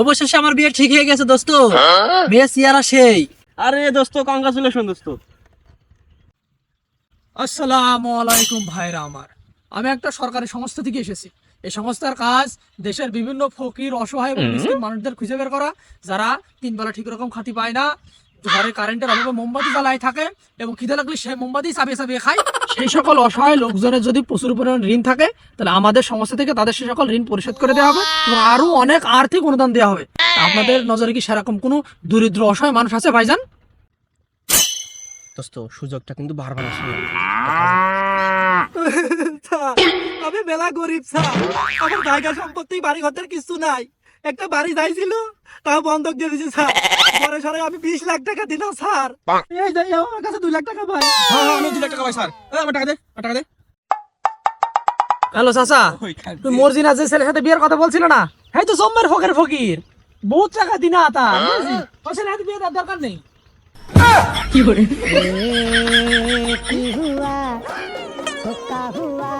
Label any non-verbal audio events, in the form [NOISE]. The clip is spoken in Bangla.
অবশেষে আমার বিয়ে ঠিক হয়ে গেছে দোস্ত। মেয়ে সিয়ারা সেই। আরে দোস্ত কংগ্রাচুলেশন দোস্ত। আসসালামু আলাইকুম ভাইরা আমার। আমি একটা সরকারি সংস্থা থেকে এসেছি। এই সংস্থার কাজ দেশের বিভিন্ন ফকির অসহায় মানুষদের খুঁজে বের করা যারা তিন বেলা ঠিক রকম খাতি পায় না ঘরে কারেন্টের অভাবে মোমবাতি জ্বালায় থাকে এবং খিদে লাগলে সে মোমবাতি চাবিয়ে চাবিয়ে খায়। সেই সকল অসহায় লোকজনের যদি প্রচুর পরিমাণ ঋণ থাকে, তাহলে আমাদের সংস্থা থেকে তাদের সে সকল ঋণ পরিশোধ করে দেওয়া হবে এবং আরও অনেক আর্থিক অনুদান দেওয়া হবে। আপনাদের নজরে কি সেরকম কোনো দরিদ্র অসহায় মানুষ আছে ভাইজান? দোস্ত, সুযোগটা কিন্তু বারবার আসবে [LAUGHS] আমি মেলা গরিব, স্যার। আমার জায়গা সম্পত্তি বাড়ি ঘরদের কিছু নাই। একটা বাড়ি চাইছিল তা বন্ধক দিয়ে দিয়েছে স্যার পরে সরে আমি বিশ লাখ টাকা দিলাম স্যার। এই যাই আমার কাছে দুই লাখ টাকা ভাই। হ্যাঁ হ্যাঁ আমি দুই লাখ টাকা ভাই স্যার। আমার টাকা দে আমার টাকা দে। হ্যালো চাচা যে ছেলের সাথে বিয়ের কথা বলছিল না? হ্যাঁ তো সোমবার ফকের ফকির। বহুত টাকা দিনা আতা হোসেন বিয়ে দেওয়ার দরকার নেই। কি করে? কি হুয়া হুয়া।